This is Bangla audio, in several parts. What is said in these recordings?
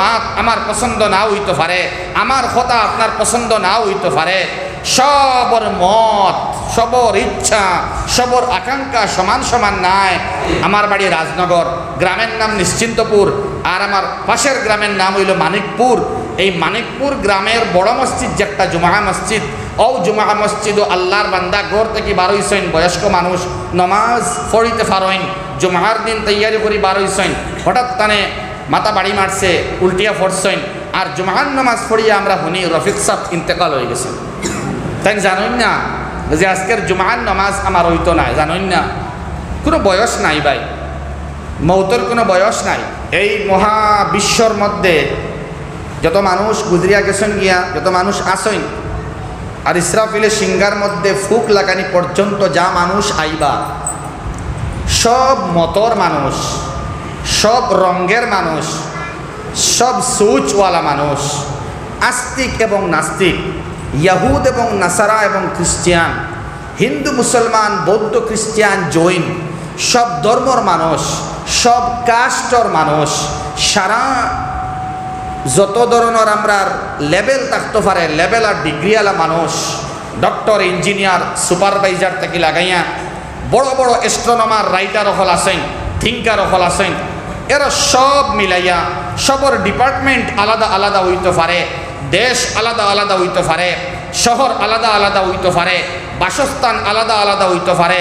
মাত আমার পছন্দ না হইতে পারে, আমার কথা আপনার পছন্দ না হইতে পারে। সবর মত, সবর ইচ্ছা, সবর আকাঙ্ক্ষা সমান সমান নাই। আমার বাড়ি রাজনগর, গ্রামের নাম নিশ্চিন্তপুর, আর আমার পাশের গ্রামের নাম হইল মানিকপুর। এই মানিকপুর গ্রামের বড় মসজিদ যে একটা জুমা মসজিদ ও জুমা মসজিদ ও আল্লাহর বান্দা ঘর থেকে বারোইছেন বয়স্ক মানুষ, নমাজ পড়িতে পারইন জুমার দিন তৈয়ারি করি বারোইছেন হঠাৎ তানে মাথা বাড়ি মারছে, উল্টিয়া ফরসইন। আর জুমার নামাজ পড়িয়া আমরা শুনি রফিক সাহ ইন্তেকাল হয়ে গেছে। তাই জানুন না যে আজকের জুমার নামাজ আমার হইতো নাই জানুন না? কোনো বয়স নাই ভাই। মৌতর কোনো বয়স নাই। এই মহাবিশ্বর মধ্যে যত মানুষ গুজরিয়া গেছেন গিয়া, যত মানুষ আসেন আর ইসরাফিলের সিঙ্গার মধ্যে ফুক লাগানি পর্যন্ত যা মানুষ আইবা, সব মতর মানুষ। সব রঙ্গের মানুষ, সব সুচওয়ালা মানুষ, আস্তিক এবং নাস্তিক, ইয়াহুদ এবং নাসারা এবং খ্রিস্টিয়ান, হিন্দু, মুসলমান, বৌদ্ধ, খ্রিস্টিয়ান, জৈন, সব ধর্মর মানুষ, সব কাস্টর মানুষ, সারা যত ধরনের আমরা লেভেল থাকতে পারে, লেভেল আর ডিগ্রিওয়ালা মানুষ, ডক্টর, ইঞ্জিনিয়ার, সুপারভাইজার থেকে লাগাইয়া, বড় বড় এস্ট্রোনমার রাইটার হল আছেন থিঙ্কার হল আছেন এরা সব মিলাইয়া সবর ডিপার্টমেন্ট আলাদা আলাদা হইতে পারে, দেশ আলাদা আলাদা হইতে পারে, শহর আলাদা আলাদা হইতে পারে, বাসস্থান আলাদা আলাদা হইতে পারে,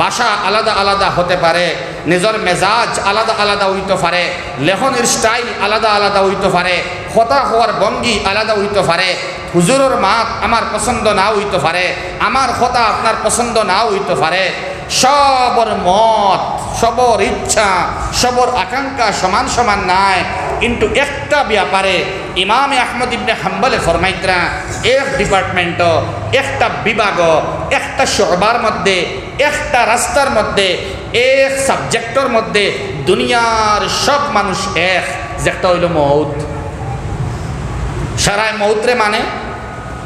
বাসা আলাদা আলাদা হতে পারে, নিজের মেজাজ আলাদা আলাদা হইতে পারে, লেখনের স্টাইল আলাদা আলাদা হইতে পারে, কথা হওয়ার ভঙ্গি আলাদা হইতে পারে, হুজুরের মাত আমার পছন্দ না হইতে পারে, আমার কথা আপনার পছন্দ না হইতে পারে, সবর মত সবর ইচ্ছা, সবর আকাঙ্ক্ষা সমান সমান নাই। কিন্তু একটা ব্যাপারে ইমাম আহমদ ইবনে হাম্বলে ফরমাইতরা, এক ডিপার্টমেন্ট একটা বিভাগ একটা শোবার মধ্যে, একটা রাস্তার মধ্যে, এক সাবজেক্টর মধ্যে দুনিয়ার সব মানুষ এক যেটা হইল মৌত সারায় মৌতরে মানে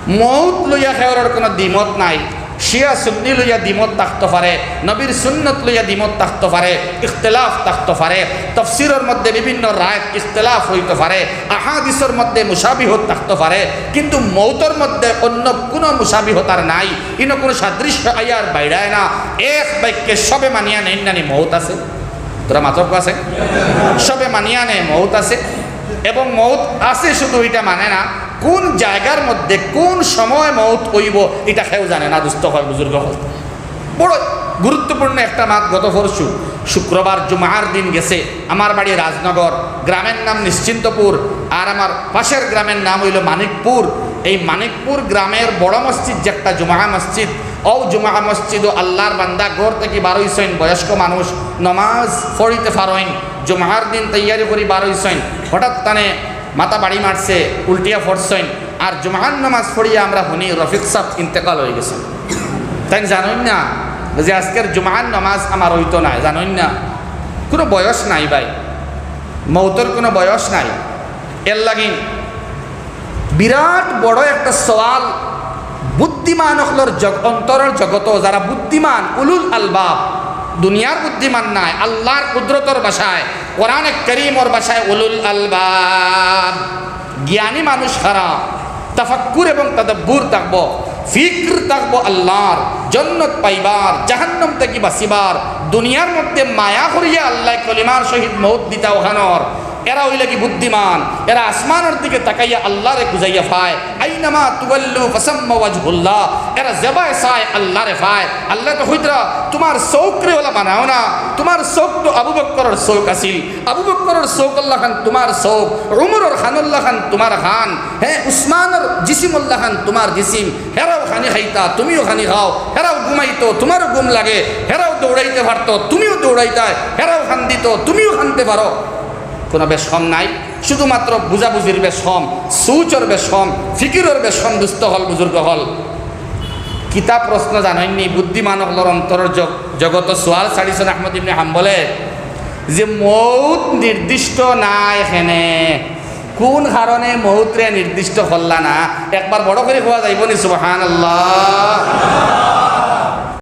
মৌত লইয়া খেয়ার কোনো দ্বিমত নাই। শিয়া সুন্নি লইয়া দ্বিমত থাকতে পারে, নবীর সুন্নত লইয়া দ্বিমত থাকতে পারে, ইখতলাফ থাকতে পারে, তফসিরের মধ্যে বিভিন্ন রায় ইখতলাফ হইতে পারে, আহাদিসের মধ্যে মুসাবিহত থাকতে পারে, কিন্তু মৌতর মধ্যে অন্য কোনো মুসাবিহতার নাই, ইনো কোনো সাদৃশ্য আয়ার বাইরায় না, এক বাক্যে সবে মানিয়া নেই নানি মৌত আছে? তোরা মাতক আছে? সবে মানিয়া নে মৌত আছে? এবং মৌত আছে, শুধু এটা মানে না, কোন জায়গার মধ্যে কোন সময় মৌত হইব এটা কেউ জানে না, দুস্থ হয় বুজুর্গ বড় গুরুত্বপূর্ণ একটা মাত গত পরশু, শুক্রবার জুমার দিন গেছে, আমার বাড়ি রাজনগর, গ্রামের নাম নিশ্চিন্তপুর, আর আমার পাশের গ্রামের নাম হইল মানিকপুর। এই মানিকপুর গ্রামের বড় মসজিদ যে একটা জুমা মসজিদ ও জুমা মসজিদ ও আল্লাহর বান্দা ঘর থেকে বারোইছেন বয়স্ক মানুষ, নমাজ পড়িতে পারইন জুমার দিন তৈয়ারি করি বারোই বারোইছেন হঠাৎ তানে মাথা বাড়ি মারছে, উল্টিয়া ফরছেন আর জুমার নামাজ পড়িয়া আমরা শুনি রফিক সাহ ইন্তেকাল হয়ে গেছে। তাই জানেন না যে আজকের জুমার নামাজ আমার হইতো না জানেন না? কোনো বয়স নাই ভাই। মৌতর কোনো বয়স নাই। এর লাগিন বিরাট বড় একটা সওয়াল বুদ্ধিমান হলর জগ, অন্তরের জগত, যারা বুদ্ধিমান, উলুল আলবাব। দুনিয়ার বুদ্ধিমান নাই, আল্লাহর কুদরতর বাসায়। কোরআনে ওর বাসায় উলুল আলবাব। জ্ঞানী মানুষ হারা। তাফাক্কুর এবং তাদাব্বুর থাকব ফিক্র থাকব আল্লাহর, জন্নত পাইবার, জাহান্নম থেকে বাসিবার দুনিয়ার মধ্যে মায়া করিয়া আল্লাহ কলিমার সহিত মৌত দিতা এরা হইলে কি বুদ্ধিমান? এরা আসমানের দিকে তাকাইয়া আল্লাহরে গুজাইয়া ফায়। আইনামা তুগল্লু ফাসাম্মা ওয়াজহুল্লাহ। এরা জবায় সায় আল্লাহরে ফায়। আল্লাহ তো হইতরা তোমার চৌকরে ওলা বানাও না। তোমার চৌক তো আবু বক্করের চৌক আছিল আবু বক্করের চৌক আল্লাহ খান তোমার চৌক উমরের খানুল্লাহ খান তোমার খান। হ্যাঁ উসমানের জিসিমুল্লাহ খান তোমার জিসিম। হেরাও খানি খাইতা, তুমিও খানি খাও। হেরাও ঘুমাইতো, তোমারও ঘুম লাগে। হেরাও দৌড়াইতে পারতো, তুমিও দৌড়াইতা হেরাও খান দিত তুমিও খানতে পারো। কোনো বেশম নাই। শুধুমাত্র বুঝাবুঝির বেশম, সুচর বেশম, ফিকিরের বেশম দুস্থ হল, বুজুর্গ হল। কিতাব প্রশ্ন জানেননি বুদ্ধিমান হলর অন্তরের জগ- জগত সোয়াল ছাড়িছেন আহমদ ইবনে হাম্বলে, যে মৌত নির্দিষ্ট নাই এখানে কোন কারণে মৌতরে নির্দিষ্ট হল্লা না? একবার বড় করে খোয়া যাইব নি সুবহান আল্লাহ